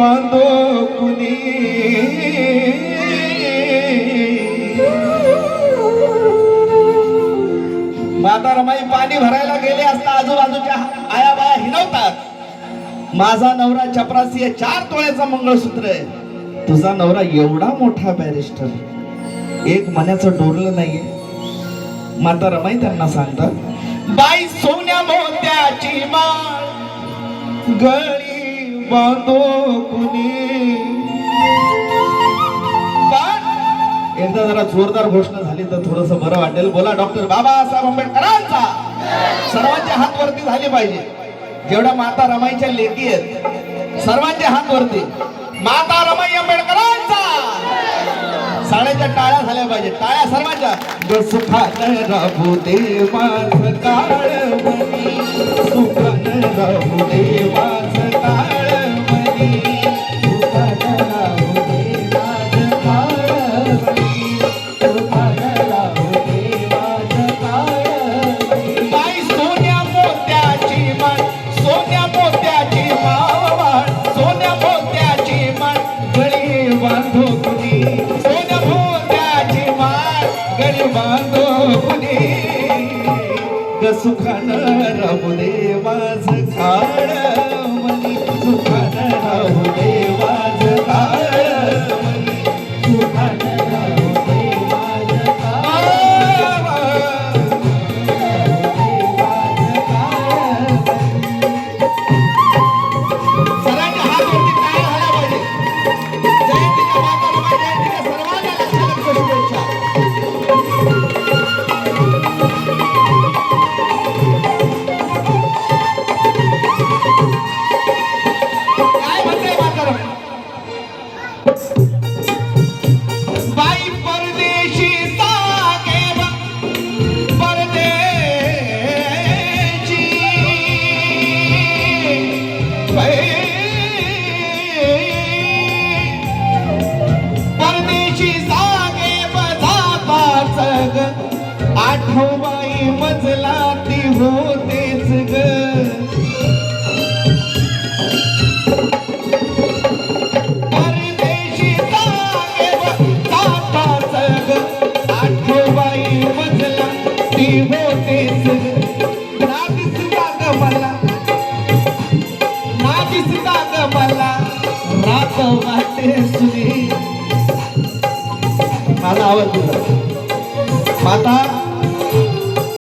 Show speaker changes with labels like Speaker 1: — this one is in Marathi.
Speaker 1: बांधो कुणी? माता रमाई पाणी भरायला गेले असता आजूबाजूच्या आया बाया हिनवतात. माझा नवरा चपरासी आहे चार तोळ्याचा मंगळसूत्र आहे. तुझा नवरा एवढा मोठा बॅरिस्टर. एक मण्याचं डोरलं नाहीये माता रमाई त्यांना सांगतात बाई सोन्या मोत्याची माळ गळ बांधो कुणी. एकदा जरा जोरदार घोषणा झाली तर थोडस बरं वाटेल. बोला डॉक्टर बाबासाहेब आंबेडकरांचा. सर्वांच्या हात वरती झाले पाहिजे. जेवढ्या माता रमाईच्या लेकी आहेत सर्वांच्या हात वरती माता रमाई आंबेडकरांचा. साडेच्या टाळ्या झाल्या पाहिजे टाळ्या सर्वांच्या. ग सुखान राहू दे माझ सुखान राहू दे. सुखान राहू दे माझ काळ मनी. सुखान आठोबाई मजला ती होतेच ग. परदेशी ग. आठोबाई मजला ती होतेच ग. ना दिसला मला. ना दिसला मला. रात वाटे सुनी. माता